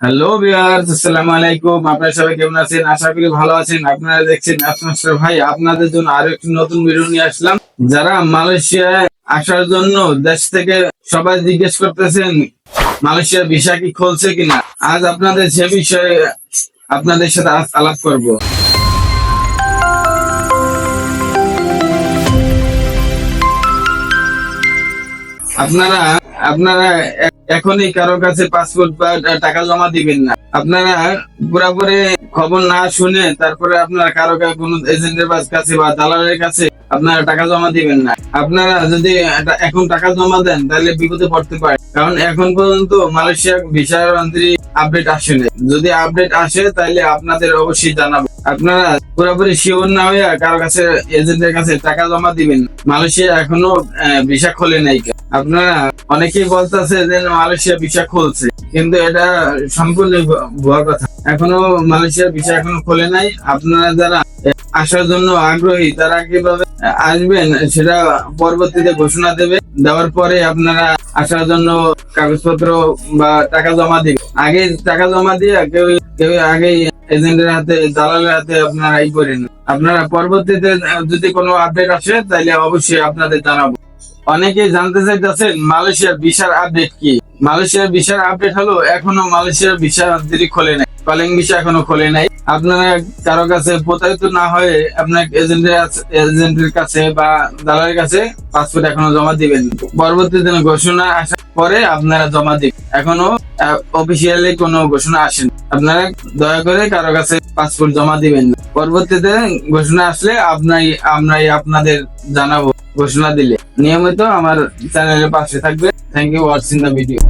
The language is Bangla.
হ্যালো বিয়ার্স আসসালামু আলাইকুম। আপনারা সবাই কেমন আছেন? আশা করি ভালো আছেন। আপনারা দেখছেন আসমাস্টার ভাই, আপনাদের জন্য আরও একটি নতুন ভিডিও নিয়ে আসলাম। যারা মালয়েশিয়ায় আসার জন্য দেশ থেকে সবাই জিজ্ঞেস করতেছেন, মালয়েশিয়া ভিসা কি খুলছে কিনা? আজ আপনাদের সে বিষয়ে আপনাদের সাথে আজ আলাপ করব। আপনারা আপনারা এখনই কারও কাছে পাসপোর্ট বা টাকা জমা দিবেন না। আপনারা পুরোপুরি খবর না শুনে তারপরে আপনারা কারও কোনো এজেন্টের কাছে বা দালালের কাছে আপনারা টাকা জমা দিবেন না। আপনারা যদি এখন টাকা জমা দেন, তাহলে বিপদে পড়তে পারে কারণ এখন পর্যন্ত মালয়েশিয়া ভিসার মন্ত্রী আপডেট আসেনি যদি আপডেট আসে, তাহলে আপনাদের অবশ্যই জানাব। আপনারা পুরোপুরি শিওর না হয়ে কারও কাছে এজেন্টের কাছে টাকা জমা দিবেন মালয়েশিয়া এখনও ভিসা খোলে নাই আপনারা অনেকেই বলতেছে যে মালয়েশিয়া ভিসা খুলছে, কিন্তু এটা সম্পূর্ণ ভুয়া কথা। এখনও মালয়েশিয়া ভিসা এখনও খোলে নাই। আপনারা যারা আসার জন্য আগ্রহী, তারা কীভাবে আসবেন সেটা পরবর্তীতে ঘোষণা দেবে। দেওয়ার পরে আপনারা আসার জন্য কাগজপত্র বা টাকা জমা দিবে আগে টাকা জমা দিয়ে কেউ কেউ আগে এজেন্টের হাতে, দালালের হাতে আপনারা এই করেন আপনারা পরবর্তীতে যদি কোনো আপডেট আসে, তাহলে অবশ্যই আপনাদের জানাব। অনেকেই জানতে চাইতেছেন, মালয়েশিয়ার ভিসার আপডেট কি? মালয়েশিয়ার ভিসার আপডেট হলো, এখনও মালয়েশিয়ার ভিসা দিদি খোলে নাই। কলিং ভিসা এখনও খোলে নাই। আপনারা কারও কাছে প্রতারিত না হয়ে আপনার এজেন্টের এজেন্টের কাছে বা দালালের কাছে পাসপোর্ট এখনও জমা দিবেন। পরবর্তী দিনে ঘোষণা আসার পরে আপনারা জমা দিন এখনও অফিসিয়ালি কোনো ঘোষণা আসেন। আপনারা দয়া করে কারও কাছে পাসপোর্ট জমা দিবেন পরবর্তীতে ঘোষণা আসলে আপনাই আমরাই আপনাদের জানাব। ঘোষণা দিলে। নিয়মিত আমার চ্যানেলের পাশে থাকবে। Thank you watching the video